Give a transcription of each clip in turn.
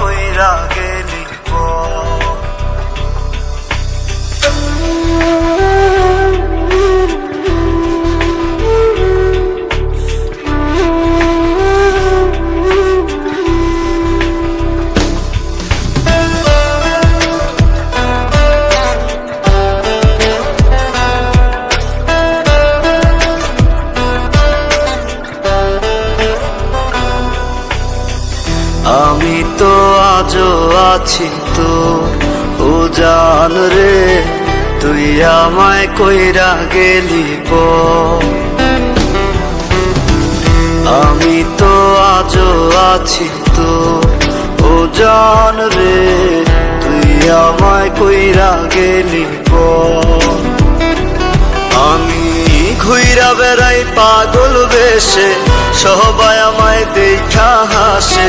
কইরা গেলি আছি তো ও জান রে, তুই আমায় কইরা গেলি আমি তো আজ আছি তো ও জান রে, তুই আমায় কইরা গেলি পর। ঘুইরা বেড়াই পাগল বেশে সবাই আমায় দেখা হাসে।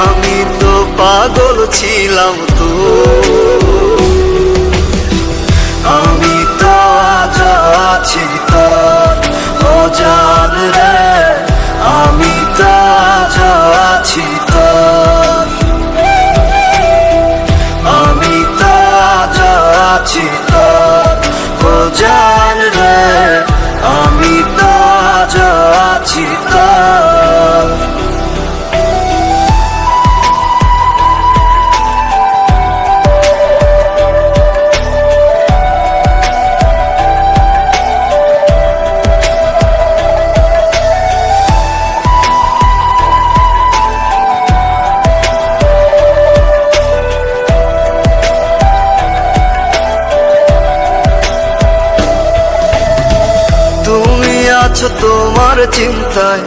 আমি তো পাগল ছিলাম তো। আছো তোমার চিন্তায়,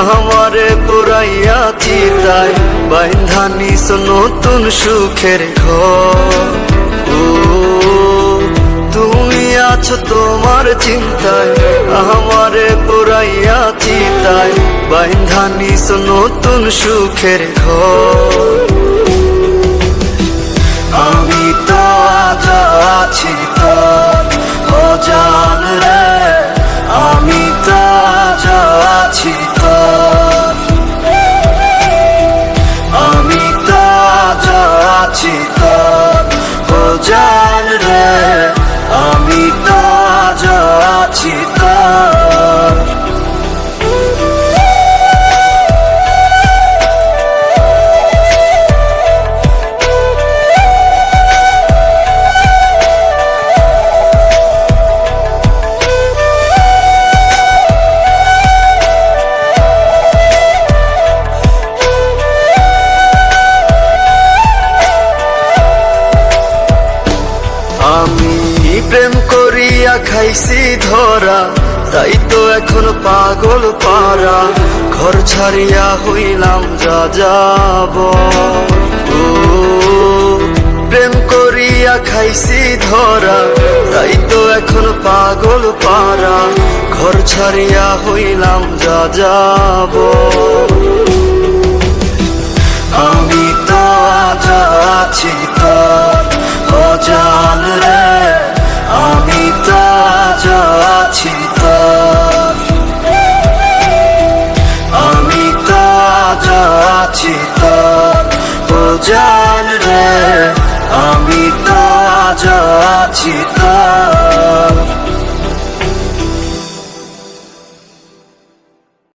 আমারে পুরাইয়া চিতায়। বাইন্ধানিস নতুন সুখের ঘর। তুমি আছো তোমার চিন্তায়, আমারে পুরাইয়া চিতায়। বাইন্ধানিস নতুন সুখের ঘর। করিয়া খাইছি ধরা, তাই তো এখন পাগল পারা। ঘর ছাড়িয়া হইলাম যা যাব প্রেম করিয়া খাইছি ধরা, তাই তো এখন পাগল পারা। ঘর ছাড়িয়া হইলাম যা যাব আমি তো আছি অজান রে আমি তো।